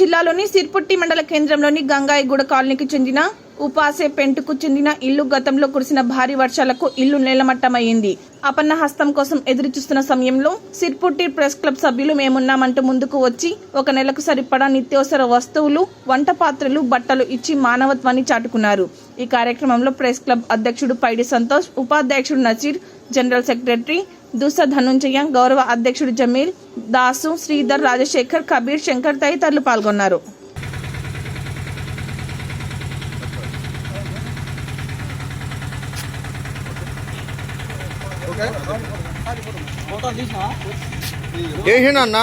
జిల్లాలోని సిర్పుట్టి మండల కేంద్రంలోని గంగాయిగూడ కాలనీకి చెందిన ఉపాసే పెంటుకు చెందిన ఇల్లు గతంలో కురిసిన భారీ వర్షాలకు ఇల్లు నేలమట్టమైంది. అపన్న హస్తం కోసం ఎదురుచూస్తున్న సమయంలో సిర్పుట్టి ప్రెస్ క్లబ్ సభ్యులు మేమున్నామంటూ ముందుకు వచ్చి ఒక నెలకు సరిపడా నిత్యావసర వస్తువులు వంట పాత్రలు బట్టలు ఇచ్చి మానవత్వాన్ని చాటుకున్నారు. ఈ కార్యక్రమంలో ప్రెస్ క్లబ్ అధ్యక్షుడు పైడి సంతోష్ ఉపాధ్యక్షుడు నజీర్ జనరల్ సెక్రటరీ దుస ధనుంజయ గౌరవ అధ్యక్షుడు జమీల్ దాసు శ్రీధర్ రాజశేఖర్ కబీర్ శంకర్ తదితరులు పాల్గొన్నారు. చేసిండు అన్న?